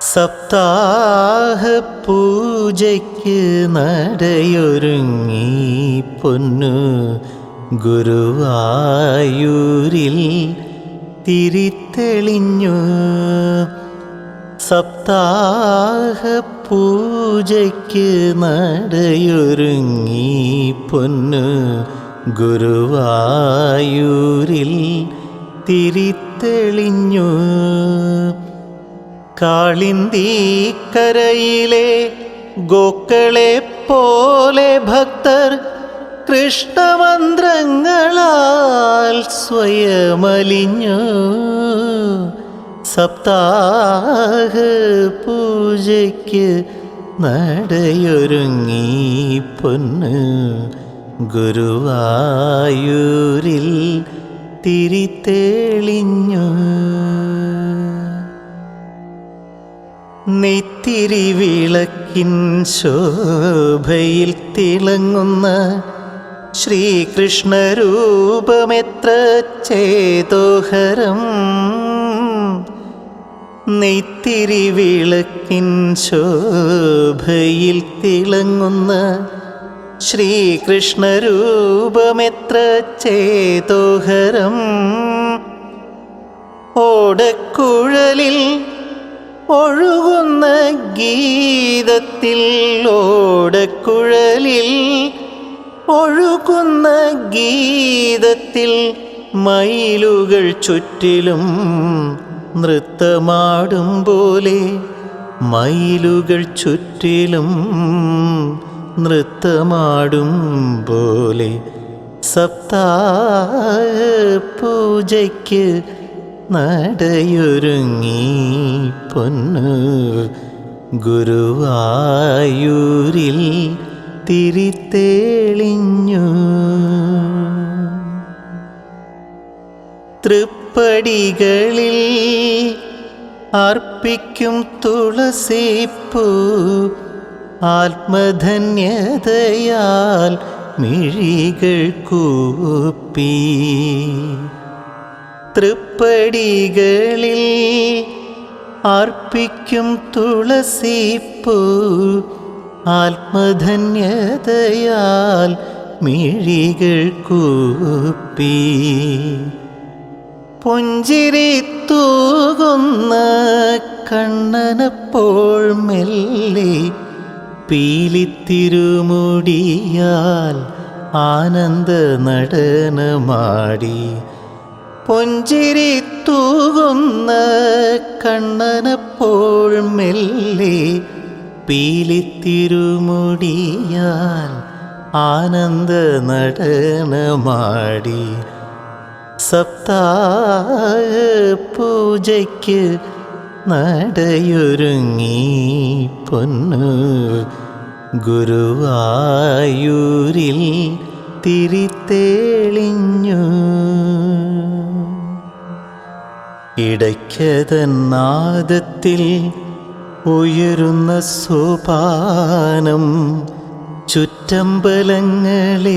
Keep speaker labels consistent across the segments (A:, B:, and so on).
A: സപ്താഹ പൂജയ്ക്ക് നടയൊരുങ്ങി പൊന്നു ഗുരുവായൂരിൽ തിരിത്തെളിഞ്ഞു. സപ്താഹ പൂജയ്ക്ക് നടയൊരുങ്ങി പൊന്നു ഗുരുവായൂരിൽ തിരിത്തെളിഞ്ഞു. കാളിന്തിക്കരയിലെ ഗോക്കളെ പോലെ ഭക്തർ കൃഷ്ണമന്ത്രങ്ങളാൽ സ്വയമലിഞ്ഞു. സപ്താഹ പൂജയ്ക്ക് നടയൊരുങ്ങി പൊന്ന് ഗുരുവായൂരിൽ തിരിത്തെളിഞ്ഞു നെയ്ത്തിരി വിളക്കിൻ ശോഭയിൽ തിളങ്ങുന്ന ശ്രീകൃഷ്ണരൂപമെത്ര ചേതോഹരം. നെയ്ത്തിരി വിളക്കിൻ ശോഭയിൽ തിളങ്ങുന്ന ശ്രീകൃഷ്ണരൂപമെത്ര ചേതോഹരം. ഓടക്കുഴലിൽ ഒഴുകുന്ന ഗീതത്തിൽ ഓടക്കുഴലിൽ ഒഴുകുന്ന ഗീതത്തിൽ മയിലുകൾ ചുറ്റിലും നൃത്തമാടും പോലെ മയിലുകൾ ചുറ്റിലും നൃത്തമാടും പോലെ സപ്താ പൂജയ്ക്ക് നടയൊരുങ്ങി പൊന്നു ഗുരുവായൂരിൽ തിരിത്തേളിഞ്ഞു. തൃപ്പടികളിൽ അർപ്പിക്കും തുളസിപ്പൂ ആത്മധന്യതയാൽ മിഴികൾ കൂപ്പി. തൃപ്പടികളിൽ അർപ്പിക്കും തുളസിപ്പൂ ആത്മധന്യതയാൽ മിഴികൾ കൂപ്പി. പുഞ്ചിരി തൂകുന്ന കണ്ണനപ്പോൾ മെല്ലെ പീലിത്തിരുമുടിയാൽ ആനന്ദ നടനമാടി പുഞ്ചിരി തൂകുന്ന കണ്ണനപ്പോൾ മെല്ലെ പീലിത്തിരുമുടിയാൽ ആനന്ദ നടനമാടി സപ്താഹ പൂജയ്ക്ക് നടയൊരുങ്ങി പൊന്നു ഗുരുവായൂരിൽ തിരിത്തേളിഞ്ഞു. ഇടയ്ക്കതന്നാദത്തിൽ ഉയരുന്ന സോപാനം ചുറ്റമ്പലങ്ങളെ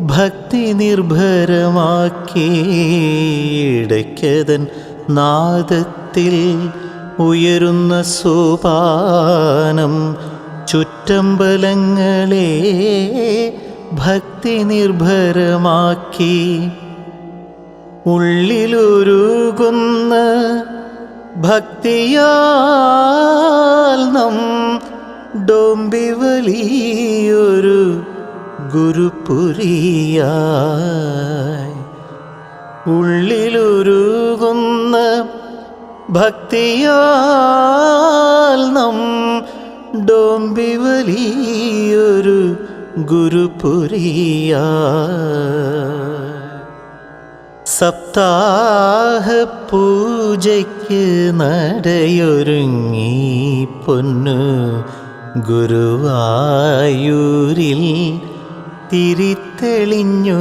A: ഭക്തി നിർഭരമാക്കി. ഇടയ്ക്കതൻ നാദത്തിൽ ഉയരുന്ന സോപാനം ചുറ്റമ്പലങ്ങളെ ഭക്തി നിർഭരമാക്കി. ഉള്ളിലുരുകുന്ന ഭക്തിയാൽ നം ഡോമ്പി വലിയൊരു ഉള്ളിലുരുകുന്ന ഭക്തിയാൽ നം ഡോമ്പി വലിയൊരു സപ്താഹ പൂജയ്ക്ക് നടയൊരുങ്ങി പൊന്നു ഗുരുവായൂരിൽ തിരിത്തെളിഞ്ഞു.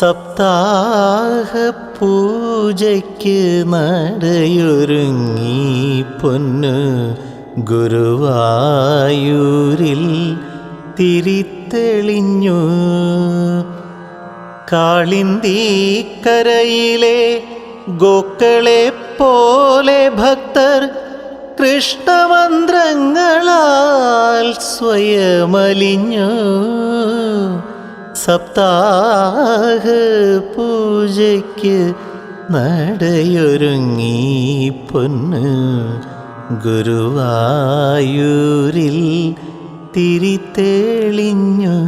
A: സപ്താഹ പൂജയ്ക്ക് നടയൊരുങ്ങി പൊന്നു ഗുരുവായൂരിൽ തിരിത്തെളിഞ്ഞു. കാളിന്തിക്കരയിലെ ഗോക്കളെ പോലെ ഭക്തർ കൃഷ്ണമന്ത്രങ്ങളാൽ സ്വയമലിഞ്ഞു. സപ്താഹ പൂജയ്ക്ക് നടയൊരുങ്ങി പൊന്ന് ഗുരുവായൂരിൽ തിരിതെളിഞ്ഞു.